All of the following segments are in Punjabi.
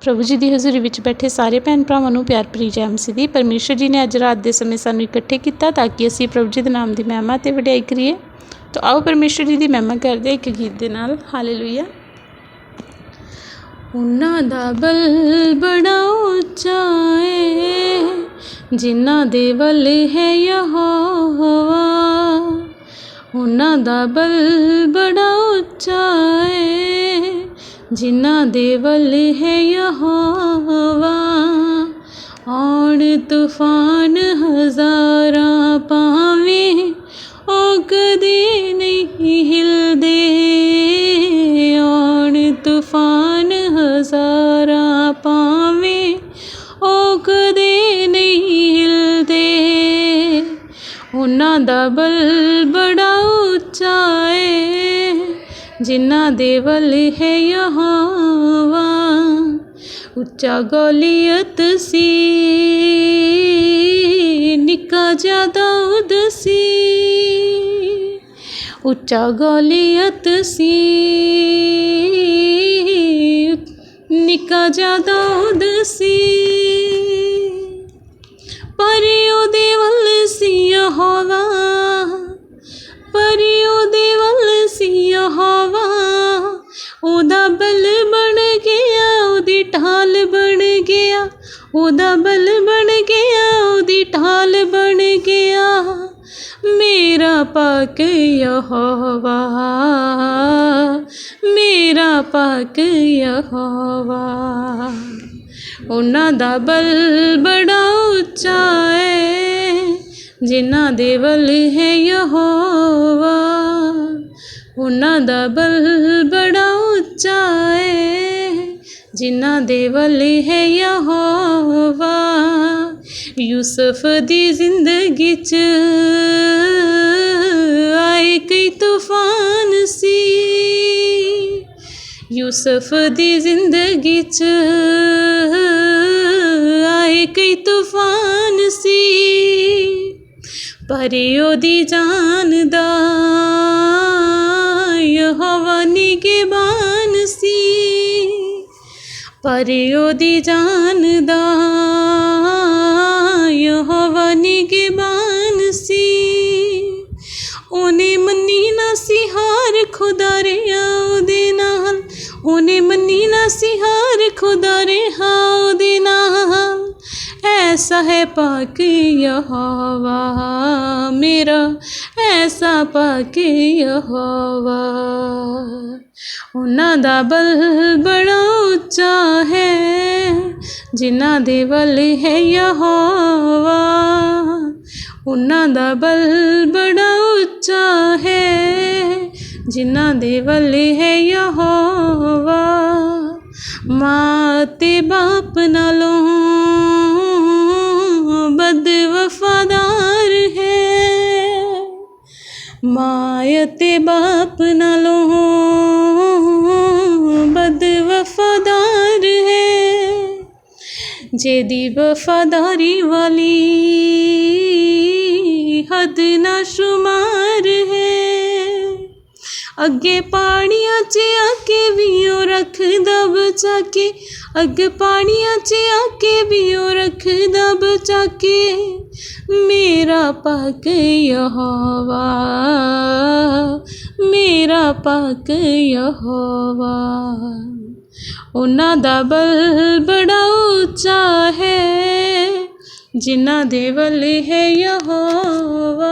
ਪ੍ਰਭੂ ਜੀ ਦੀ ਹਜ਼ੂਰੀ ਵਿੱਚ ਬੈਠੇ ਸਾਰੇ ਭੈਣ ਭਰਾਵਾਂ ਨੂੰ ਪਿਆਰ ਭਰੀ ਜੈ ਮਸੀਹ ਦੀ। ਪਰਮੇਸ਼ਰ ਜੀ ਨੇ ਅੱਜ ਰਾਤ ਦੇ ਸਮੇਂ ਸਾਨੂੰ ਇਕੱਠੇ ਕੀਤਾ ਤਾਂ ਕਿ ਅਸੀਂ ਪ੍ਰਭੂ ਜੀ ਦੇ ਨਾਮ ਦੀ ਮਹਿਮਾ ਤੇ ਵਡਿਆਈ ਕਰੀਏ। ਤਾਂ ਆਓ ਪਰਮੇਸ਼ਰ ਜੀ ਦੀ ਮਹਿਮਾ ਕਰਦੇ ਇੱਕ ਗੀਤ ਦੇ ਨਾਲ। ਹਾਲੇਲੂਇਆ। ਉਹਨਾਂ ਦਾ ਬਲ ਬੜਾ ਉੱਚਾ ਏ ਜਿਨ੍ਹਾਂ ਦੇ ਵੱਲ ਹੈ ਯਹੋਵਾ। ਉਹਨਾਂ ਦਾ ਬਲ ਬੜਾ ਉੱਚਾ ਏ ਜਿਨ੍ਹਾਂ ਦੇ ਵੱਲ ਹੈ ਯਹੋਵਾ, ਆਉਣ ਤੂਫਾਨ ਹਜ਼ਾਰਾਂ ਪਾਵੇਂ ਉਹ ਕਦੇ ਨਹੀਂ ਹਿਲਦੇ, ਆਉਣ ਤੂਫਾਨ ਹਜ਼ਾਰਾਂ ਪਾਵੇਂ ਉਹ ਕਦੇ ਨਹੀਂ ਹਿਲਦੇ। ਉਹਨਾਂ ਦਾ ਬਲ ਬੜਾ ਜਿਨ੍ਹਾਂ ਦੇ ਵੱਲ ਹੈ ਯਹੋਵਾ, ਉੱਚਾ ਗੋਲੀਅਤ ਸੀ, ਨਿੱਕਾ ਜ਼ਿਆਦਾ ਉਦਸੀ ਉੱਚਾ ਗੋਲੀਅਤ ਸੀ, ਨਿੱਕਾ ਜ਼ਿਆਦਾ ਉਦਸੀ ਉਹਦਾ ਬਲ ਬਣ ਗਿਆ, ਉਹਦੀ ਢਾਲ ਬਣ ਗਿਆ। ਮੇਰਾ ਪਾਕ ਯਹੋਵਾ, ਮੇਰਾ ਪਾਕ ਯਹੋਵਾ। ਉਹਨਾਂ ਦਾ ਬਲ ਬੜਾ ਉੱਚਾ ਹੈ ਜਿਨ੍ਹਾਂ ਦੇ ਵੱਲ ਹੈ ਯਹੋਵਾ। ਉਹਨਾਂ ਦਾ ਬਲ ਬੜਾ ਉੱਚਾ ਹੈ ਜਿਨ੍ਹਾਂ ਦੇ ਵੱਲ ਹੈ ਯਹੋਵਾ, ਯੂਸਫ ਦੀ ਜ਼ਿੰਦਗੀ 'ਚ ਆਏ ਕਈ ਤੂਫਾਨ ਸੀ। ਯੂਸਫ ਦੀ ਜ਼ਿੰਦਗੀ 'ਚ ਆਏ ਕਈ ਤੂਫਾਨ ਸੀ, ਪਰ ਉਹਦੀ ਜਾਨ ਦਾ ਪਰ ਉਹਦੀ ਜਾਨ ਦਾ ਯਹੋਵਾ ਨਿਗਹਿਬਾਨ ਸੀ। ਉਹਨੇ ਮੰਨੀ ਨਾ ਸੀ ਹਾਰ ਖੁਦਾ ਰਿਆ ਉਹਦੇ ਨਾਲ। ਉਹਨੇ ਮੰਨੀ ਨਾ ਸੀ ਹਾਰ ਖੁਦਾ ਰਿਹਾ ਉਹਦੇ ਨਾਲ। ਐਸਾ ਹੈ ਪਾਕ ਯਹੋਵਾ ਮੇਰਾ। ਐਸਾ ਪਾਕ ਯਹੋਵਾ ਉਹਨਾਂ ਦਾ ਬਲ ਬੜਾ ਉੱਚਾ ਹੈ, ਜਿਨ੍ਹਾਂ ਦੇ ਵੱਲ ਹੈ ਯਹੋਵਾ। ਉਹਨਾਂ ਦਾ ਬਲ ਬੜਾ ਉੱਚਾ ਹੈ, ਜਿਨ੍ਹਾਂ ਦੇ ਵੱਲ ਹੈ ਯਹੋਵਾ। ਮਾਂ ਤੇ ਬਾਪ ਨਾਲੋਂ ਬਦ ਵਫਾਦਾਰ ਹੈ। ਮਾਂ ਤੇ ਬਾਪ ਨਾਲੋਂ ਜਿਹਦੀ ਵਫਾਦਾਰੀ ਵਾਲੀ ਹੱਦ ਨਾ ਸ਼ੁਮਾਰ ਹੈ ਅੱਗੇ ਪਾਣੀਆਂ 'ਚ ਆ ਕੇ ਵੀ ਉਹ ਰੱਖਦਾ ਬਚਾ ਕੇ ਅੱਗੇ ਪਾਣੀਆਂ 'ਚ ਆ ਕੇ ਵੀ ਉਹ ਰੱਖਦਾ ਬਚਾ ਕੇ ਮੇਰਾ ਪਾਕ ਯਹੋਵਾ ਮੇਰਾ ਪਾਕ ਯਹੋਵਾ ਉਹਨਾਂ ਦਾ ਬਲ ਬੜਾ ਉੱਚਾ ਹੈ, ਜਿਨ੍ਹਾਂ ਦੇ ਵੱਲ ਹੈ ਯਹੋਵਾ।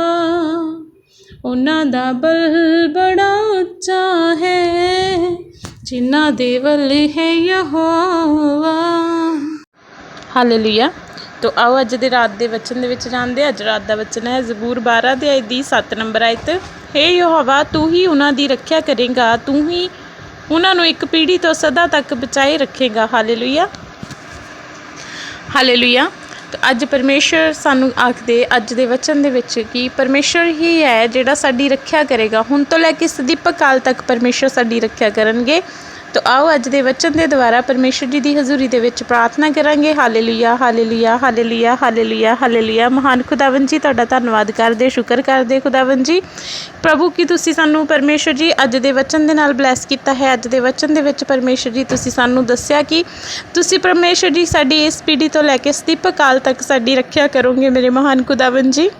ਉਹਨਾਂ ਦਾ ਬਲ ਬੜਾ ਉੱਚਾ ਹੈ, ਜਿਨ੍ਹਾਂ ਦੇ ਵੱਲ ਹੈ ਯਹੋਵਾ। ਹਾਲੇਲੂਇਆ ਤੋ ਆਓ ਅੱਜ ਦੇ ਰਾਤ ਦੇ ਵਚਨ ਦੇ ਵਿੱਚ ਜਾਣਦੇ ਅੱਜ ਰਾਤ ਦਾ ਵਚਨ ਹੈ ਜ਼ਬੂਰ 12 ਦੇ ਆਇਤ ਦੀ 7 ਨੰਬਰ ਆਇਤ। ਹੇ ਯਹੋਵਾ, ਤੂੰ ਹੀ ਉਹਨਾਂ ਦੀ ਰੱਖਿਆ ਕਰੇਗਾ, ਤੂੰ ਹੀ ਉਹਨਾਂ ਨੂੰ ਇੱਕ ਪੀੜ੍ਹੀ ਤੋਂ ਸਦਾ ਤੱਕ ਬਚਾਏ ਰੱਖੇਗਾ। ਹਾਲੇਲੂਇਆ। ਹਾਲੇਲੂਇਆ। ਤਾਂ ਅੱਜ ਪਰਮੇਸ਼ਰ ਸਾਨੂੰ ਆਖਦੇ ਅੱਜ ਦੇ ਵਚਨ ਦੇ ਵਿੱਚ ਕਿ ਪਰਮੇਸ਼ਰ ਹੀ ਹੈ ਜਿਹੜਾ ਸਾਡੀ ਰੱਖਿਆ ਕਰੇਗਾ। ਹੁਣ ਤੋਂ ਲੈ ਕੇ ਸਦੀਪਕ ਕਾਲ ਤੱਕ ਪਰਮੇਸ਼ਰ ਸਾਡੀ ਰੱਖਿਆ ਕਰਨਗੇ। ਤੋ ਆਓ ਅੱਜ ਦੇ ਵਚਨ ਦੇ ਦੁਆਰਾ ਪਰਮੇਸ਼ਰ ਜੀ ਦੀ ਹਜ਼ੂਰੀ ਦੇ ਵਿੱਚ ਪ੍ਰਾਰਥਨਾ ਕਰਾਂਗੇ। Hallelujah hallelujah hallelujah hallelujah hallelujah. ਮਹਾਨ ਖੁਦਾਵੰਦ ਜੀ, ਤੁਹਾਡਾ ਧੰਨਵਾਦ ਕਰਦੇ, ਸ਼ੁਕਰ ਕਰਦੇ ਖੁਦਾਵੰਦ ਜੀ। ਪ੍ਰਭੂ, ਕੀ ਤੁਸੀਂ ਸਾਨੂੰ ਪਰਮੇਸ਼ਰ ਜੀ ਅੱਜ ਦੇ ਵਚਨ ਦੇ ਨਾਲ ਬਲੈਸ ਕੀਤਾ ਹੈ? ਅੱਜ ਦੇ ਵਚਨ ਦੇ ਵਿੱਚ ਪਰਮੇਸ਼ਰ ਜੀ, ਤੁਸੀਂ ਸਾਨੂੰ ਦੱਸਿਆ ਕਿ ਤੁਸੀਂ ਪਰਮੇਸ਼ਰ ਜੀ ਸਾਡੀ ਇਸ ਪੀੜ੍ਹੀ ਤੋਂ ਲੈ ਕੇ ਸਤੀਪ ਕਾਲ ਤੱਕ ਸਾਡੀ ਰੱਖਿਆ ਕਰੋਗੇ, ਮੇਰੇ ਮਹਾਨ ਖੁਦਾਵੰਦ ਜੀ।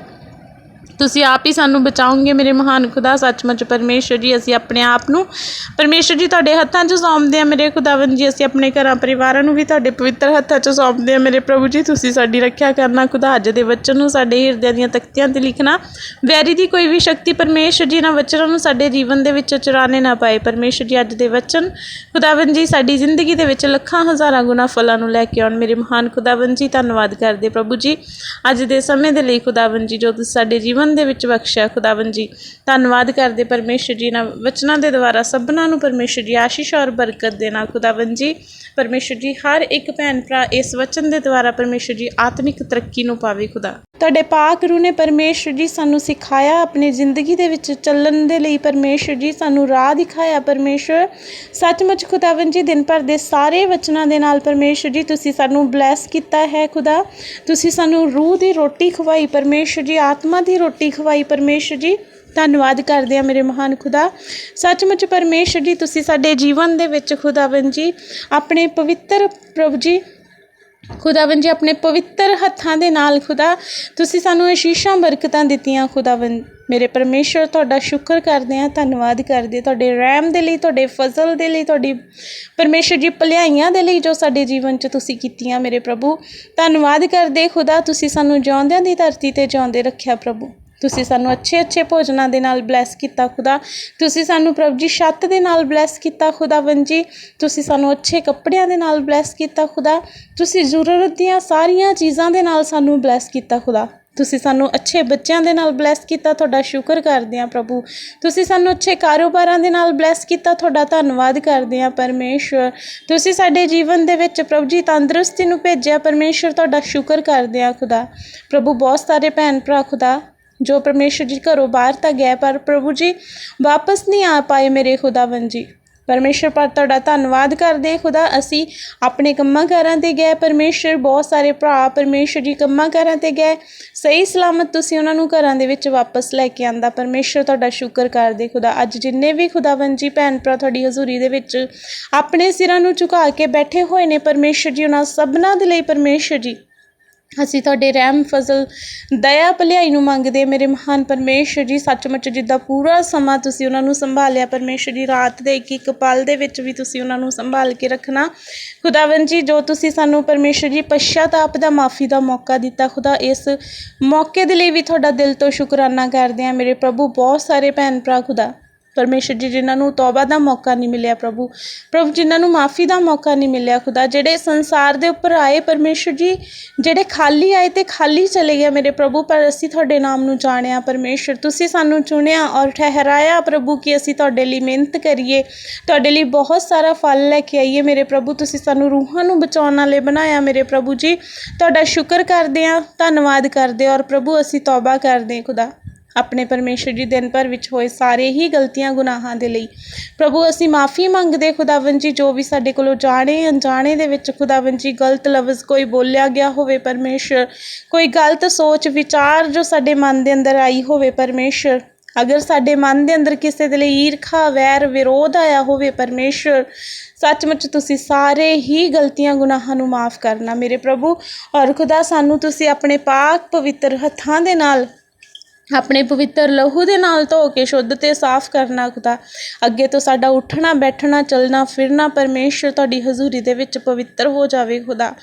ਤੁਸੀਂ ਆਪ ਹੀ ਸਾਨੂੰ ਬਚਾਓਗੇ ਮੇਰੇ ਮਹਾਨ ਖੁਦਾ, ਸੱਚਮੁੱਚ ਪਰਮੇਸ਼ਰ ਜੀ, ਅਸੀਂ ਆਪਣੇ ਆਪ ਨੂੰ ਪਰਮੇਸ਼ਰ ਜੀ ਤੁਹਾਡੇ ਹੱਥਾਂ 'ਚ ਸੌਂਪਦੇ ਹਾਂ ਮੇਰੇ ਖੁਦਾਵੰਦ ਜੀ, ਅਸੀਂ ਆਪਣੇ ਘਰਾਂ ਪਰਿਵਾਰਾਂ ਨੂੰ ਵੀ ਤੁਹਾਡੇ ਪਵਿੱਤਰ ਹੱਥਾਂ 'ਚ ਸੌਂਪਦੇ ਹਾਂ ਮੇਰੇ ਪ੍ਰਭੂ ਜੀ, ਤੁਸੀਂ ਸਾਡੀ ਰੱਖਿਆ ਕਰਨਾ, ਖੁਦਾ ਅੱਜ ਦੇ ਵਚਨ ਨੂੰ ਸਾਡੇ ਹਿਰਦਿਆਂ ਦੀਆਂ ਤਖਤੀਆਂ ਤੇ ਲਿਖਣਾ, ਵੈਰੀ ਦੀ ਕੋਈ ਵੀ ਸ਼ਕਤੀ ਪਰਮੇਸ਼ਰ ਜੀ ਇਹਨਾਂ ਵਚਨਾਂ ਨੂੰ ਸਾਡੇ ਜੀਵਨ ਦੇ ਵਿੱਚ ਚੁਰਾਣੇ ਨਾ ਪਾਏ ਪਰਮੇਸ਼ਰ ਜੀ ਅੱਜ ਦੇ ਵਚਨ, ਖੁਦਾਵੰਦ ਜੀ, ਸਾਡੀ ਜ਼ਿੰਦਗੀ ਦੇ ਵਿੱਚ ਲੱਖਾਂ ਹਜ਼ਾਰਾਂ ਗੁਣਾ ਫਲਾਂ ਨੂੰ ਲੈ ਕੇ ਆਉਣ, ਮੇਰੇ ਮਹਾਨ ਖੁਦਾਵੰਦ ਜੀ, ਧੰਨਵਾਦ ਕਰਦੇ ਪ੍ਰਭੂ ਜੀ, ਅੱਜ ਦੇ ਸਮੇਂ ਦੇ ਲਈ ਖੁਦਾਵੰਦ ਜੀ, ਜੋ ਤੁਸੀਂ ਸਾਡੇ ਜੀਵਨ ਦੇ ਵਿੱਚ ਬਖਸ਼ਿਆ ਖੁਦਾਵੰਦ ਜੀ। ਧੰਨਵਾਦ ਕਰਦੇ ਪਰਮੇਸ਼ਰ ਜੀ ਨਾਲ, ਵਚਨਾਂ ਦੇ ਦੁਆਰਾ ਸਭਨਾਂ ਨੂੰ ਪਰਮੇਸ਼ਰ ਜੀ ਆਸ਼ੀਸ਼ ਔਰ ਬਰਕਤ ਦੇਣਾ ਖੁਦਾਵੰਦ ਜੀ। ਪਰਮੇਸ਼ਰ ਜੀ, ਹਰ ਇੱਕ ਭੈਣ ਭਰਾ ਇਸ ਵਚਨ ਦੇ ਦੁਆਰਾ ਪਰਮੇਸ਼ਰ ਜੀ ਆਤਮਿਕ ਤਰੱਕੀ ਨੂੰ ਪਾਵੇ ਖੁਦਾ। ਤੁਹਾਡੇ ਪਾਕ ਰੂ ਨੇ ਪਰਮੇਸ਼ਰ ਜੀ ਸਾਨੂੰ ਸਿਖਾਇਆ, ਆਪਣੀ ਜ਼ਿੰਦਗੀ ਦੇ ਵਿੱਚ ਚੱਲਣ ਦੇ ਲਈ ਪਰਮੇਸ਼ਰ ਜੀ ਸਾਨੂੰ ਰਾਹ ਦਿਖਾਇਆ। ਪਰਮੇਸ਼ਰ, ਸੱਚਮੁੱਚ ਖੁਦਾਵੰਦ ਜੀ, ਦਿਨ ਭਰ ਦੇ ਸਾਰੇ ਵਚਨਾਂ ਦੇ ਨਾਲ ਪਰਮੇਸ਼ਰ ਜੀ, ਤੁਸੀਂ ਸਾਨੂੰ ਬਲੈਸ ਕੀਤਾ ਹੈ ਖੁਦਾ। ਤੁਸੀਂ ਸਾਨੂੰ ਰੂਹ ਦੀ ਰੋਟੀ ਖਵਾਈ। ਪਰਮੇਸ਼ਰ ਜੀ, ਆਤਮਾ ਦੀ ਰੋਟੀ ਖਵਾਈ। ਪਰਮੇਸ਼ਰ ਜੀ, ਧੰਨਵਾਦ ਕਰਦੇ ਆ ਮੇਰੇ ਮਹਾਨ ਖੁਦਾ। ਸੱਚਮੁੱਚ ਪਰਮੇਸ਼ਰ ਜੀ, ਤੁਸੀਂ ਸਾਡੇ ਜੀਵਨ ਦੇ ਵਿੱਚ ਖੁਦਾਵੰਦ ਜੀ, ਆਪਣੇ ਪਵਿੱਤਰ ਪ੍ਰਭੂ ਜੀ ਖੁਦਾਵੰਦ ਜੀ, ਆਪਣੇ ਪਵਿੱਤਰ ਹੱਥਾਂ ਦੇ ਨਾਲ ਖੁਦਾ, ਤੁਸੀਂ ਸਾਨੂੰ ਅਸ਼ੀਸ਼ਾਂ ਬਰਕਤਾਂ ਦਿੱਤੀਆਂ ਖੁਦਾਵੰਦ। ਮੇਰੇ ਪਰਮੇਸ਼ਰ ਤੁਹਾਡਾ ਸ਼ੁਕਰ ਕਰਦੇ ਹਾਂ, ਧੰਨਵਾਦ ਕਰਦੇ ਹਾਂ। ਤੁਹਾਡੇ ਰਹਿਮ ਦੇ ਲਈ, ਤੁਹਾਡੇ ਫਜ਼ਲ ਦੇ ਲਈ, ਤੁਹਾਡੀ ਪਰਮੇਸ਼ਰ ਜੀ, ਭਲਾਈਆਂ ਦੇ ਲਈ ਜੋ ਸਾਡੇ ਜੀਵਨ 'ਚ ਤੁਸੀਂ ਕੀਤੀਆਂ ਮੇਰੇ ਪ੍ਰਭੂ। ਧੰਨਵਾਦ ਕਰਦੇ ਖੁਦਾ, ਤੁਸੀਂ ਸਾਨੂੰ ਜਿਉਂਦਿਆਂ ਦੀ ਧਰਤੀ ਤੇ ਜਿਉਂਦੇ ਰੱਖਿਆ ਪ੍ਰਭੂ। ਤੁਸੀਂ ਸਾਨੂੰ ਅੱਛੇ ਅੱਛੇ ਭੋਜਨਾਂ ਦੇ ਨਾਲ ਬਲੈਸ ਕੀਤਾ ਖੁਦਾ। ਤੁਸੀਂ ਸਾਨੂੰ ਪ੍ਰਭ ਜੀ ਛੱਤ ਦੇ ਨਾਲ ਬਲੈਸ ਕੀਤਾ ਖੁਦਾਵੰਦ ਜੀ। ਤੁਸੀਂ ਸਾਨੂੰ ਅੱਛੇ ਕੱਪੜਿਆਂ ਦੇ ਨਾਲ ਬਲੈਸ ਕੀਤਾ ਖੁਦਾ। ਤੁਸੀਂ ਜ਼ਰੂਰਤ ਦੀਆਂ ਸਾਰੀਆਂ ਚੀਜ਼ਾਂ ਦੇ ਨਾਲ ਸਾਨੂੰ ਬਲੈਸ ਕੀਤਾ ਖੁਦਾ। ਤੁਸੀਂ ਸਾਨੂੰ ਅੱਛੇ ਬੱਚਿਆਂ ਦੇ ਨਾਲ ਬਲੈਸ ਕੀਤਾ, ਤੁਹਾਡਾ ਸ਼ੁਕਰ ਕਰਦੇ ਹਾਂ ਪ੍ਰਭੂ। ਤੁਸੀਂ ਸਾਨੂੰ ਅੱਛੇ ਕਾਰੋਬਾਰਾਂ ਦੇ ਨਾਲ ਬਲੈਸ ਕੀਤਾ, ਤੁਹਾਡਾ ਧੰਨਵਾਦ ਕਰਦੇ ਹਾਂ ਪਰਮੇਸ਼ਵਰ। ਤੁਸੀਂ ਸਾਡੇ ਜੀਵਨ ਦੇ ਵਿੱਚ ਪ੍ਰਭੂ ਜੀ ਤੰਦਰੁਸਤੀ ਨੂੰ ਭੇਜਿਆ, ਪਰਮੇਸ਼ਵਰ ਤੁਹਾਡਾ ਸ਼ੁਕਰ ਕਰਦੇ ਹਾਂ ਖੁਦਾ। ਪ੍ਰਭੂ ਬਹੁਤ ਸਾਰੇ ਭੈਣ ਭਰਾ ਖੁਦਾ ਜੋ ਪਰਮੇਸ਼ਰ ਜੀ ਘਰੋਂ ਬਾਹਰ ਤਾਂ ਗਏ ਪਰ ਪ੍ਰਭੂ ਜੀ ਵਾਪਸ ਨਹੀਂ ਆ ਪਾਏ ਮੇਰੇ ਖੁਦਾਵੰਦ ਜੀ। ਪਰਮੇਸ਼ਰ, ਪਰ ਤੁਹਾਡਾ ਧੰਨਵਾਦ ਕਰਦੇ ਹਾਂ ਖੁਦਾ, ਅਸੀਂ ਆਪਣੇ ਕੰਮਾਂ ਕਾਰਾਂ ਤੇ ਗਏ। ਪਰਮੇਸ਼ਰ, ਬਹੁਤ ਸਾਰੇ ਭਰਾ ਪਰਮੇਸ਼ਰ ਜੀ ਕੰਮਾਂ ਕਾਰਾਂ ਤੇ ਗਏ। ਸਹੀ ਸਲਾਮਤ ਤੁਸੀਂ ਉਹਨਾਂ ਨੂੰ ਘਰਾਂ ਦੇ ਵਿੱਚ ਵਾਪਸ ਲੈ ਕੇ ਆਂਦਾ। ਪਰਮੇਸ਼ਰ, ਤੁਹਾਡਾ ਸ਼ੁਕਰ ਕਰਦੇ ਖੁਦਾ। ਅੱਜ ਜਿੰਨੇ ਵੀ ਖੁਦਾਵੰਦ ਜੀ, ਭੈਣ ਭਰਾ ਤੁਹਾਡੀ ਹਜ਼ੂਰੀ ਦੇ ਵਿੱਚ ਆਪਣੇ ਸਿਰਾਂ ਨੂੰ ਝੁਕਾ ਕੇ ਬੈਠੇ ਹੋਏ ਨੇ, ਪਰਮੇਸ਼ਰ ਜੀ, ਉਹਨਾਂ ਸਭਨਾਂ ਦੇ ਲਈ ਪਰਮੇਸ਼ਰ ਜੀ ਅਸੀਂ ਤੁਹਾਡੇ ਰਹਿਮ ਫਜ਼ਲ ਦਇਆ ਭਲਾਈ ਨੂੰ ਮੰਗਦੇ ਮੇਰੇ ਮਹਾਨ ਪਰਮੇਸ਼ਰ ਜੀ, ਸੱਚਮੁੱਚ ਜਿੱਦਾਂ ਪੂਰਾ ਸਮਾਂ ਤੁਸੀਂ ਉਹਨਾਂ ਨੂੰ ਸੰਭਾਲਿਆ, ਪਰਮੇਸ਼ਰ ਜੀ, ਰਾਤ ਦੇ ਇੱਕ ਇੱਕ ਪਲ ਦੇ ਵਿੱਚ ਵੀ ਤੁਸੀਂ ਉਹਨਾਂ ਨੂੰ ਸੰਭਾਲ ਕੇ ਰੱਖਣਾ। ਖੁਦਾਵੰਦ ਜੀ, ਜੋ ਤੁਸੀਂ ਸਾਨੂੰ ਪਰਮੇਸ਼ਰ ਜੀ ਪਛਤਾਪ ਦਾ, ਮਾਫੀ ਦਾ ਮੌਕਾ ਦਿੱਤਾ, ਖੁਦਾ ਇਸ ਮੌਕੇ ਦੇ ਲਈ ਵੀ ਤੁਹਾਡਾ ਦਿਲ ਤੋਂ ਸ਼ੁਕਰਾਨਾ ਕਰਦੇ ਹਾਂ। ਮੇਰੇ ਪ੍ਰਭੂ, ਬਹੁਤ ਸਾਰੇ ਭੈਣ ਭਰਾ ਖੁਦਾ। ਪਰਮੇਸ਼ਰ ਜੀ, ਜਿਨ੍ਹਾਂ ਨੂੰ ਤੌਬਾ ਦਾ ਮੌਕਾ ਨਹੀਂ ਮਿਲਿਆ ਪ੍ਰਭੂ ਪ੍ਰਭੂ ਜਿਨ੍ਹਾਂ ਨੂੰ ਮਾਫੀ ਦਾ ਮੌਕਾ ਨਹੀਂ ਮਿਲਿਆ ਖੁਦਾ, ਜਿਹੜੇ ਸੰਸਾਰ ਦੇ ਉੱਪਰ ਆਏ ਪਰਮੇਸ਼ਰ ਜੀ, ਜਿਹੜੇ ਖਾਲੀ ਆਏ ਤੇ ਖਾਲੀ ਚਲੇ ਗਏ ਮੇਰੇ ਪ੍ਰਭੂ, ਪਰ ਅਸੀਂ ਤੁਹਾਡੇ ਨਾਮ ਨੂੰ ਜਾਣਿਆ ਪਰਮੇਸ਼ਰ, ਤੁਸੀਂ ਸਾਨੂੰ ਚੁਣਿਆ ਔਰ ਠਹਿਰਾਇਆ ਪ੍ਰਭੂ ਕਿ ਅਸੀਂ ਤੁਹਾਡੇ ਲਈ ਮਿਹਨਤ ਕਰੀਏ, ਤੁਹਾਡੇ ਲਈ ਬਹੁਤ ਸਾਰਾ ਫਲ ਲੈ ਕੇ ਆਈਏ ਮੇਰੇ ਪ੍ਰਭੂ, ਤੁਸੀਂ ਸਾਨੂੰ ਰੂਹਾਂ ਨੂੰ ਬਚਾਉਣ ਵਾਲੇ ਬਣਾਇਆ ਮੇਰੇ ਪ੍ਰਭੂ ਜੀ, ਤੁਹਾਡਾ ਸ਼ੁਕਰ ਕਰਦੇ ਹਾਂ, ਧੰਨਵਾਦ ਕਰਦੇ ਔਰ ਪ੍ਰਭੂ ਅਸੀਂ ਤੌਬਾ ਕਰਦੇ ਖੁਦਾ। ਆਪਣੇ ਪਰਮੇਸ਼ਰ ਜੀ ਦਿਨ ਭਰ ਵਿੱਚ ਹੋਏ ਸਾਰੇ ਹੀ ਗਲਤੀਆਂ, ਗੁਨਾਹਾਂ ਦੇ ਲਈ। ਪ੍ਰਭੂ, ਅਸੀਂ ਮਾਫੀ ਮੰਗਦੇ ਖੁਦਾਵੰਦ ਜੀ, ਜੋ ਵੀ ਸਾਡੇ ਕੋਲੋਂ ਜਾਣੇ, ਅਣਜਾਣੇ ਦੇ ਵਿੱਚ ਖੁਦਾਵੰਦ ਜੀ, ਗਲਤ ਲਫ਼ਜ਼ ਕੋਈ ਬੋਲਿਆ ਗਿਆ ਹੋਵੇ ਪਰਮੇਸ਼ਰ, ਕੋਈ ਗਲਤ ਸੋਚ, ਵਿਚਾਰ ਜੋ ਸਾਡੇ ਮਨ ਦੇ ਅੰਦਰ ਆਈ ਹੋਵੇ ਪਰਮੇਸ਼ਰ, ਅਗਰ ਸਾਡੇ ਮਨ ਦੇ ਅੰਦਰ ਕਿਸੇ ਦੇ ਲਈ ਈਰਖਾ, ਵੈਰ, ਵਿਰੋਧ ਆਇਆ ਹੋਵੇ ਪਰਮੇਸ਼ਰ, ਸੱਚਮੁੱਚ ਤੁਸੀਂ ਸਾਰੇ ਹੀ ਗਲਤੀਆਂ, ਗੁਨਾਹਾਂ ਨੂੰ ਮਾਫ ਕਰਨਾ ਮੇਰੇ ਪ੍ਰਭੂ, ਔਰ ਖੁਦਾ, ਸਾਨੂੰ ਤੁਸੀਂ ਆਪਣੇ ਪਾਕ ਪਵਿੱਤਰ ਹੱਥਾਂ ਦੇ ਨਾਲ ਆਪਣੇ ਪਵਿੱਤਰ ਲਹੂ ਦੇ ਨਾਲ ਧੋ ਕੇ, ਸ਼ੁੱਧ ਤੇ ਸਾਫ਼ ਕਰਨਾ ਖੁਦਾ। ਅੱਗੇ ਤੋਂ ਸਾਡਾ ਉੱਠਣਾ, ਬੈਠਣਾ, ਚੱਲਣਾ, ਫਿਰਨਾ ਪਰਮੇਸ਼ਰ ਤੁਹਾਡੀ ਹਜ਼ੂਰੀ ਦੇ ਵਿੱਚ ਪਵਿੱਤਰ ਹੋ ਜਾਵੇ ਖੁਦਾ।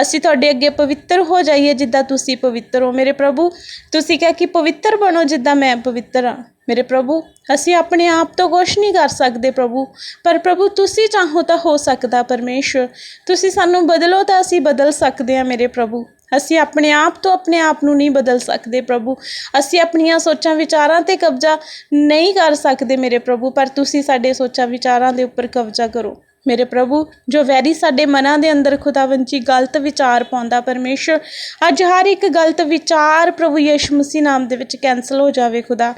ਅਸੀਂ ਤੁਹਾਡੇ ਅੱਗੇ ਪਵਿੱਤਰ ਹੋ ਜਾਈਏ ਜਿੱਦਾਂ ਤੁਸੀਂ ਪਵਿੱਤਰ ਹੋ। ਮੇਰੇ ਪ੍ਰਭੂ, ਤੁਸੀਂ ਕਿਹਾ ਕਿ ਪਵਿੱਤਰ ਬਣੋ ਜਿੱਦਾਂ ਮੈਂ ਪਵਿੱਤਰ ਹਾਂ। ਮੇਰੇ ਪ੍ਰਭੂ, ਅਸੀਂ ਆਪਣੇ ਆਪ ਤੋਂ ਕੁਛ ਨਹੀਂ ਕਰ ਸਕਦੇ ਪ੍ਰਭੂ। ਪਰ ਪ੍ਰਭੂ, ਤੁਸੀਂ ਚਾਹੋ ਤਾਂ ਹੋ ਸਕਦਾ ਪਰਮੇਸ਼ਰ। ਤੁਸੀਂ ਸਾਨੂੰ ਬਦਲੋ ਤਾਂ ਅਸੀਂ ਬਦਲ ਸਕਦੇ ਹਾਂ, ਮੇਰੇ ਪ੍ਰਭੂ। ਅਸੀਂ ਆਪਣੇ ਆਪ ਤੋਂ ਆਪਣੇ ਆਪ ਨੂੰ ਨਹੀਂ ਬਦਲ ਸਕਦੇ ਪ੍ਰਭੂ। ਅਸੀਂ ਆਪਣੀਆਂ ਸੋਚਾਂ ਵਿਚਾਰਾਂ ਤੇ ਕਬਜ਼ਾ ਨਹੀਂ ਕਰ ਸਕਦੇ ਮੇਰੇ ਪ੍ਰਭੂ, ਪਰ ਤੁਸੀਂ ਸਾਡੇ ਸੋਚਾਂ ਵਿਚਾਰਾਂ ਦੇ ਉੱਪਰ ਕਬਜ਼ਾ ਕਰੋ। ਮੇਰੇ ਪ੍ਰਭੂ, ਜੋ ਵੈਰੀ ਸਾਡੇ ਮਨਾਂ ਦੇ ਅੰਦਰ ਖੁਦਾਵੰਦ ਜੀ ਗਲਤ ਵਿਚਾਰ ਪਾਉਂਦਾ ਪਰਮੇਸ਼ਰ, ਅੱਜ ਹਰ ਇੱਕ ਗਲਤ ਵਿਚਾਰ ਪ੍ਰਭੂ ਯਿਸੂ ਮਸੀਹ ਨਾਮ ਦੇ ਵਿੱਚ ਕੈਨਸਲ ਹੋ ਜਾਵੇ ਖੁਦਾ।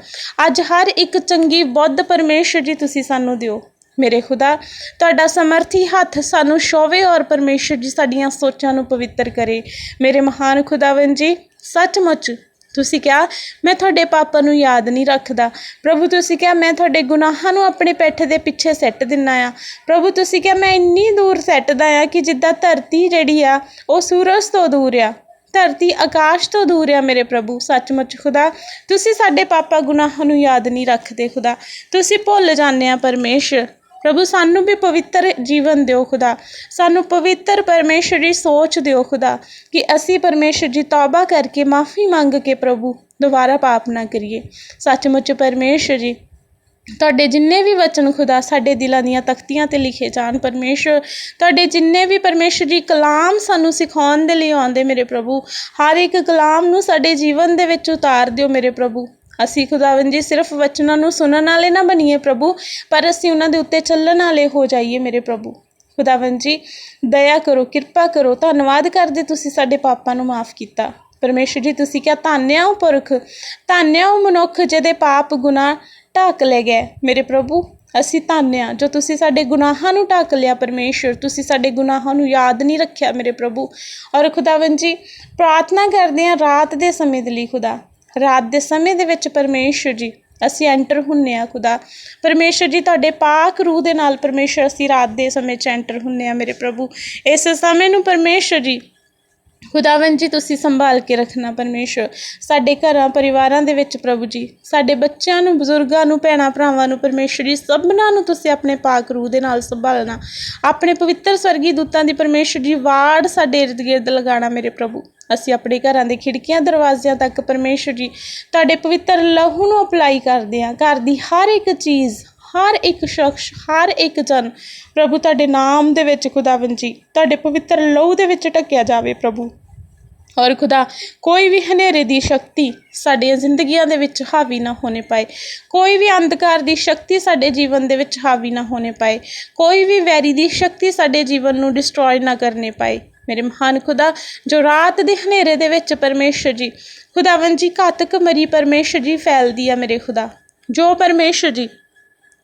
ਅੱਜ ਹਰ ਇੱਕ ਚੰਗੀ, ਬੁੱਧ ਪਰਮੇਸ਼ਰ ਜੀ ਤੁਸੀਂ ਸਾਨੂੰ ਦਿਓ। ਮੇਰੇ ਖੁਦਾ, ਤੁਹਾਡਾ ਸਮਰਥੀ ਹੱਥ ਸਾਨੂੰ ਛੋਵੇ ਔਰ ਪਰਮੇਸ਼ਰ ਜੀ ਸਾਡੀਆਂ ਸੋਚਾਂ ਨੂੰ ਪਵਿੱਤਰ ਕਰੇ। ਮੇਰੇ ਮਹਾਨ ਖੁਦਾਵੰ ਜੀ, ਸੱਚਮੁੱਚ ਤੁਸੀਂ ਕਿਹਾ, ਮੈਂ ਤੁਹਾਡੇ ਪਾਪਾਂ ਨੂੰ ਯਾਦ ਨਹੀਂ ਰੱਖਦਾ। ਪ੍ਰਭੂ, ਤੁਸੀਂ ਕਿਹਾ, ਮੈਂ ਤੁਹਾਡੇ ਗੁਨਾਹਾਂ ਨੂੰ ਆਪਣੇ ਪਿੱਠ ਦੇ ਪਿੱਛੇ ਸੱਟ ਦਿੰਨਾ ਆ ਪ੍ਰਭੂ, ਤੁਸੀਂ ਕਿਹਾ, ਮੈਂ ਇੰਨੀ ਦੂਰ ਸੱਟਦਾ ਆ ਕਿ ਜਿੱਦਾਂ ਧਰਤੀ ਜਿਹੜੀ ਆ, ਉਹ ਸੂਰਜ ਤੋਂ ਦੂਰ ਆ। ਧਰਤੀ ਆਕਾਸ਼ ਤੋਂ ਦੂਰ ਆ ਮੇਰੇ ਪ੍ਰਭੂ, ਸੱਚਮੁੱਚ ਖੁਦਾ। ਤੁਸੀਂ ਸਾਡੇ ਪਾਪਾ, ਗੁਨਾਹਾਂ ਨੂੰ ਯਾਦ ਨਹੀਂ ਰੱਖਦੇ ਖੁਦਾ। ਤੁਸੀਂ ਭੁੱਲ ਜਾਂਦੇ ਆ ਪਰਮੇਸ਼ਰ। ਪ੍ਰਭੂ, ਸਾਨੂੰ ਵੀ ਪਵਿੱਤਰ ਜੀਵਨ ਦਿਓ ਖੁਦਾ। ਸਾਨੂੰ ਪਵਿੱਤਰ ਪਰਮੇਸ਼ਰ ਦੀ ਸੋਚ ਦਿਓ ਖੁਦਾ ਕਿ ਅਸੀਂ ਪਰਮੇਸ਼ਰ ਜੀ ਤੌਬਾ ਕਰਕੇ ਮਾਫੀ ਮੰਗ ਕੇ ਪ੍ਰਭੂ, ਦੁਬਾਰਾ ਪਾਪ ਨਾ ਕਰੀਏ। ਸੱਚਮੁੱਚ ਪਰਮੇਸ਼ਰ ਜੀ, ਤੁਹਾਡੇ ਜਿੰਨੇ ਵੀ ਵਚਨ ਖੁਦਾ, ਸਾਡੇ ਦਿਲਾਂ ਦੀਆਂ ਤਖਤੀਆਂ ਤੇ ਲਿਖੇ ਜਾਣ ਪਰਮੇਸ਼ਰ, ਤੁਹਾਡੇ ਜਿੰਨੇ ਵੀ ਪਰਮੇਸ਼ਰ ਜੀ ਕਲਾਮ ਸਾਨੂੰ ਸਿਖਾਉਣ ਦੇ ਲਈ ਆਉਂਦੇ ਮੇਰੇ ਪ੍ਰਭੂ, ਹਰ ਇੱਕ ਕਲਾਮ ਨੂੰ ਸਾਡੇ ਜੀਵਨ ਦੇ ਵਿੱਚ ਉਤਾਰ ਦਿਓ ਮੇਰੇ ਪ੍ਰਭੂ। ਅਸੀਂ ਖੁਦਾਵੰਦ ਜੀ, ਸਿਰਫ ਵਚਨਾਂ ਨੂੰ ਸੁਣਨ ਵਾਲੇ ਨਾ ਬਣੀਏ ਪ੍ਰਭੂ, ਪਰ ਅਸੀਂ ਉਹਨਾਂ ਦੇ ਉੱਤੇ ਚੱਲਣ ਵਾਲੇ ਹੋ ਜਾਈਏ ਮੇਰੇ ਪ੍ਰਭੂ। ਖੁਦਾਵੰਦ ਜੀ, ਦਇਆ ਕਰੋ, ਕਿਰਪਾ ਕਰੋ, ਧੰਨਵਾਦ ਕਰਦੇ ਤੁਸੀਂ ਸਾਡੇ ਪਾਪਾਂ ਨੂੰ ਮਾਫ ਕੀਤਾ। ਪਰਮੇਸ਼ਰ ਜੀ, ਤੁਸੀਂ ਕਿਹਾ ਧੰਨਿਆ ਉਹ ਪੁਰਖ ਧੰਨਿਆ ਉਹ ਮਨੁੱਖ ਜਿਹਦੇ ਪਾਪ ਗੁਨਾਹ ਢੱਕ ਲੈ ਗਏ। ਮੇਰੇ ਪ੍ਰਭੂ, ਅਸੀਂ ਧੰਨਿਆ ਜੋ ਤੁਸੀਂ ਸਾਡੇ ਗੁਨਾਹਾਂ ਨੂੰ ਢੱਕ ਲਿਆ ਪਰਮੇਸ਼ਰ। ਤੁਸੀਂ ਸਾਡੇ ਗੁਨਾਹਾਂ ਨੂੰ ਯਾਦ ਨਹੀਂ ਰੱਖਿਆ ਮੇਰੇ ਪ੍ਰਭੂ। ਔਰ ਖੁਦਾਵੰਦ ਜੀ, ਪ੍ਰਾਰਥਨਾ ਕਰਦੇ ਹਾਂ ਰਾਤ ਦੇ ਸਮੇਂ ਦੇ ਲਈ ਖੁਦਾ। ਰਾਤ ਦੇ ਸਮੇਂ ਦੇ ਵਿੱਚ ਪਰਮੇਸ਼ਰ ਜੀ, ਅਸੀਂ ਐਂਟਰ ਹੁੰਨੇ ਆ ਖੁਦਾ। ਪਰਮੇਸ਼ਰ ਜੀ, ਤੁਹਾਡੇ ਪਾਕ ਰੂਹ ਦੇ ਨਾਲ ਪਰਮੇਸ਼ਰ, ਅਸੀਂ ਰਾਤ ਦੇ ਸਮੇਂ 'ਚ ਐਂਟਰ ਹੁੰਨੇ ਆ ਮੇਰੇ ਪ੍ਰਭੂ। ਇਸ ਸਮੇਂ ਨੂੰ ਪਰਮੇਸ਼ਰ ਜੀ ਖੁਦਾਵੰਦ ਜੀ, ਤੁਸੀਂ ਸੰਭਾਲ ਕੇ ਰੱਖਣਾ ਪਰਮੇਸ਼ਰ। ਸਾਡੇ ਘਰਾਂ, ਪਰਿਵਾਰਾਂ ਦੇ ਵਿੱਚ ਪ੍ਰਭੂ ਜੀ, ਸਾਡੇ ਬੱਚਿਆਂ ਨੂੰ, ਬਜ਼ੁਰਗਾਂ ਨੂੰ, ਭੈਣਾਂ ਭਰਾਵਾਂ ਨੂੰ ਪਰਮੇਸ਼ਰ ਜੀ, ਸਭਨਾਂ ਨੂੰ ਤੁਸੀਂ ਆਪਣੇ ਪਾਕ ਰੂਹ ਦੇ ਨਾਲ ਸੰਭਾਲਣਾ। ਆਪਣੇ ਪਵਿੱਤਰ ਸਵਰਗੀ ਦੂਤਾਂ ਦੀ ਪਰਮੇਸ਼ਰ ਜੀ, ਵਾੜ ਸਾਡੇ ਇਰਦ ਗਿਰਦ ਲਗਾਉਣਾ ਮੇਰੇ ਪ੍ਰਭੂ। ਅਸੀਂ ਆਪਣੇ ਘਰਾਂ ਦੇ ਖਿੜਕੀਆਂ, ਦਰਵਾਜ਼ਿਆਂ ਤੱਕ ਪਰਮੇਸ਼ਰ ਜੀ, ਤੁਹਾਡੇ ਪਵਿੱਤਰ ਲਹੂ ਨੂੰ ਅਪਲਾਈ ਕਰਦੇ ਹਾਂ। ਘਰ ਦੀ ਹਰ ਇੱਕ ਚੀਜ਼ ਹਰ ਇੱਕ ਸ਼ਖਸ, ਹਰ ਇੱਕ ਜਨ ਪ੍ਰਭੂ ਤੁਹਾਡੇ ਨਾਮ ਦੇ ਵਿੱਚ ਖੁਦਾਵੰਦ ਜੀ, ਤੁਹਾਡੇ ਪਵਿੱਤਰ ਲਹੂ ਦੇ ਵਿੱਚ ਢੱਕਿਆ ਜਾਵੇ ਪ੍ਰਭੂ। ਔਰ ਖੁਦਾ, ਕੋਈ ਵੀ ਹਨੇਰੇ ਦੀ ਸ਼ਕਤੀ ਸਾਡੀਆਂ ਜ਼ਿੰਦਗੀਆਂ ਦੇ ਵਿੱਚ ਹਾਵੀ ਨਾ ਹੋਣੇ ਪਾਏ। ਕੋਈ ਵੀ ਅੰਧਕਾਰ ਦੀ ਸ਼ਕਤੀ ਸਾਡੇ ਜੀਵਨ ਦੇ ਵਿੱਚ ਹਾਵੀ ਨਾ ਹੋਣੇ ਪਾਏ। ਕੋਈ ਵੀ ਵੈਰੀ ਦੀ ਸ਼ਕਤੀ ਸਾਡੇ ਜੀਵਨ ਨੂੰ ਡਿਸਟਰੋਏ ਨਾ ਕਰਨੇ ਪਾਏ। ਮੇਰੇ ਮਹਾਨ ਖੁਦਾ, ਜੋ ਰਾਤ ਦੇ ਹਨੇਰੇ ਦੇ ਵਿੱਚ ਪਰਮੇਸ਼ਰ ਜੀ, ਖੁਦਾਵੰਦ ਜੀ ਘਾਤਕ ਮਰੀ ਪਰਮੇਸ਼ਰ ਜੀ ਫੈਲਦੀ ਆ ਮੇਰੇ ਖੁਦਾ। ਜੋ ਪਰਮੇਸ਼ਰ ਜੀ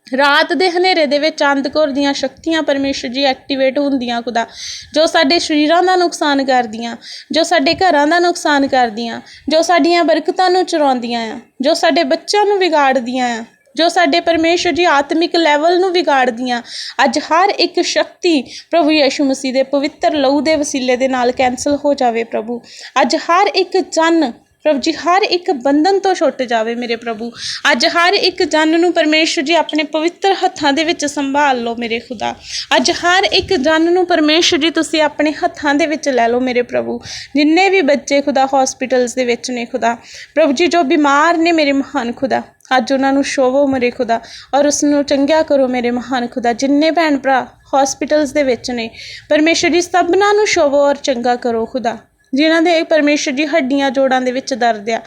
ਰਾਤ ਦੇ ਹਨੇਰੇ ਦੇ ਵਿੱਚ ਅੰਧਕੋਰ ਦੀਆਂ ਸ਼ਕਤੀਆਂ ਪਰਮੇਸ਼ਰ ਜੀ ਐਕਟੀਵੇਟ ਹੁੰਦੀਆਂ ਖੁਦਾ, ਜੋ ਸਾਡੇ ਸਰੀਰਾਂ ਦਾ ਨੁਕਸਾਨ ਕਰਦੀਆਂ, ਜੋ ਸਾਡੇ ਘਰਾਂ ਦਾ ਨੁਕਸਾਨ ਕਰਦੀਆਂ, ਜੋ ਸਾਡੀਆਂ ਬਰਕਤਾਂ ਨੂੰ ਚੁਰਾਉਂਦੀਆਂ ਆ, ਜੋ ਸਾਡੇ ਬੱਚਿਆਂ ਨੂੰ ਵਿਗਾੜਦੀਆਂ ਆ, ਜੋ ਸਾਡੇ ਪਰਮੇਸ਼ਰ ਜੀ ਆਤਮਿਕ ਲੈਵਲ ਨੂੰ ਵਿਗਾੜਦੀਆਂ। ਅੱਜ ਹਰ ਇੱਕ ਸ਼ਕਤੀ ਪ੍ਰਭੂ ਯਿਸੂ ਮਸੀਹ ਦੇ ਪਵਿੱਤਰ ਲਹੂ ਦੇ ਵਸੀਲੇ ਦੇ ਨਾਲ ਕੈਨਸਲ ਹੋ ਜਾਵੇ ਪ੍ਰਭੂ। ਅੱਜ ਹਰ ਇੱਕ ਜਨ ਪ੍ਰਭੂ ਜੀ, ਹਰ ਇੱਕ ਬੰਧਨ ਤੋਂ ਛੁੱਟ ਜਾਵੇ ਮੇਰੇ ਪ੍ਰਭੂ। ਅੱਜ ਹਰ ਇੱਕ ਜਨ ਨੂੰ ਪਰਮੇਸ਼ਰ ਜੀ ਆਪਣੇ ਪਵਿੱਤਰ ਹੱਥਾਂ ਦੇ ਵਿੱਚ ਸੰਭਾਲ ਲਓ ਮੇਰੇ ਖੁਦਾ। ਅੱਜ ਹਰ ਇੱਕ ਜਨ ਨੂੰ ਪਰਮੇਸ਼ਰ ਜੀ, ਤੁਸੀਂ ਆਪਣੇ ਹੱਥਾਂ ਦੇ ਵਿੱਚ ਲੈ ਲਓ ਮੇਰੇ ਪ੍ਰਭੂ। ਜਿੰਨੇ ਵੀ ਬੱਚੇ ਖੁਦਾ ਹਸਪੀਟਲਸ ਦੇ ਵਿੱਚ ਨੇ ਖੁਦਾ। ਪ੍ਰਭੂ ਜੀ, ਜੋ ਬਿਮਾਰ ਨੇ ਮੇਰੇ ਮਹਾਨ ਖੁਦਾ, ਅੱਜ ਉਹਨਾਂ ਨੂੰ ਛੋਵੋ ਮੇਰੇ ਖੁਦਾ ਔਰ ਉਸ ਨੂੰ ਚੰਗਿਆ ਕਰੋ ਮੇਰੇ ਮਹਾਨ ਖੁਦਾ। ਜਿੰਨੇ ਭੈਣ ਭਰਾ ਹਸਪੀਟਲਸ ਦੇ ਵਿੱਚ ਨੇ, ਪਰਮੇਸ਼ਰ ਜੀ, ਸਭਨਾਂ ਨੂੰ ਛੋਵੋ ਔਰ ਚੰਗਾ ਕਰੋ ਖੁਦਾ। ਜਿਨ੍ਹਾਂ ਦੇ ਪਰਮੇਸ਼ਰ ਜੀ ਹੱਡੀਆਂ ਜੋੜਾਂ ਦੇ ਵਿੱਚ ਦਰਦ ਆ।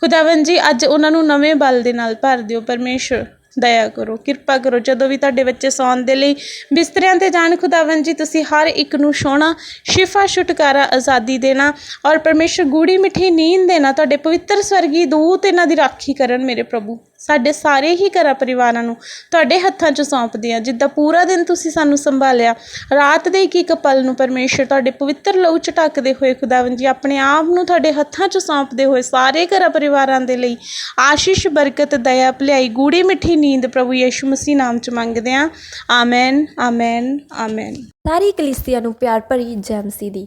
ਖੁਦਾਵੰਦ ਜੀ, ਅੱਜ ਉਹਨਾਂ ਨੂੰ ਨਵੇਂ ਬਲ ਦੇ ਨਾਲ ਭਰ ਦਿਓ। ਪਰਮੇਸ਼ਰ, ਦਇਆ ਕਰੋ, ਕਿਰਪਾ ਕਰੋ। ਜਦੋਂ ਵੀ ਤੁਹਾਡੇ ਬੱਚੇ ਸੌਣ ਦੇ ਲਈ ਬਿਸਤਰਿਆਂ ਤੇ ਜਾਣ, ਖੁਦਾਵੰਦ ਜੀ, ਤੁਸੀਂ ਹਰ ਇੱਕ ਨੂੰ ਸੋਹਣਾ ਸ਼ਿਫਾ, ਛੁਟਕਾਰਾ, ਆਜ਼ਾਦੀ ਦੇਣਾ ਔਰ ਪਰਮੇਸ਼ਰ ਗੂੜੀ ਮਿੱਠੀ ਨੀਂਦ ਦੇਣਾ, ਤੁਹਾਡੇ ਪਵਿੱਤਰ ਸਵਰਗੀ ਦੂਤ ਇਹਨਾਂ ਦੀ ਰਾਖੀ ਕਰਨ ਮੇਰੇ ਪ੍ਰਭੂ। ਸਾਡੇ ਸਾਰੇ ਹੀ ਘਰਾਂ ਪਰਿਵਾਰਾਂ ਨੂੰ ਤੁਹਾਡੇ ਹੱਥਾਂ 'ਚ ਸੌਂਪਦੇ ਹਾਂ। ਜਿੱਦਾਂ ਪੂਰਾ ਦਿਨ ਤੁਸੀਂ ਸਾਨੂੰ ਸੰਭਾਲਿਆ, ਰਾਤ ਦੇ ਇੱਕ ਇੱਕ ਪਲ ਨੂੰ ਪਰਮੇਸ਼ਰ ਤੁਹਾਡੇ ਪਵਿੱਤਰ ਲਹੂ 'ਚ ਢੱਕਦੇ ਹੋਏ ਖੁਦਾਵੰਦ ਜੀ, ਆਪਣੇ ਆਪ ਨੂੰ ਤੁਹਾਡੇ ਹੱਥਾਂ 'ਚ ਸੌਂਪਦੇ ਹੋਏ ਸਾਰੇ ਘਰਾਂ ਪਰਿਵਾਰਾਂ ਦੇ ਲਈ ਆਸ਼ੀਸ਼, ਬਰਕਤ, ਦਇਆ, ਭਲਾਈ ਗੂੜੀ ਮਿੱਠੀ ਨੀਂਦ ਪ੍ਰਭੂ ਯਿਸੂ ਮਸੀਹ ਨਾਮ 'ਚ ਮੰਗਦੇ ਹਾਂ। ਆਮੈਨ ਆਮੈਨ ਆਮੈਨ। ਸਾਰੀ ਕਲੀਸਿਆ ਨੂੰ ਪਿਆਰ ਭਰੀ ਜੈ ਮਸੀਹ ਦੀ।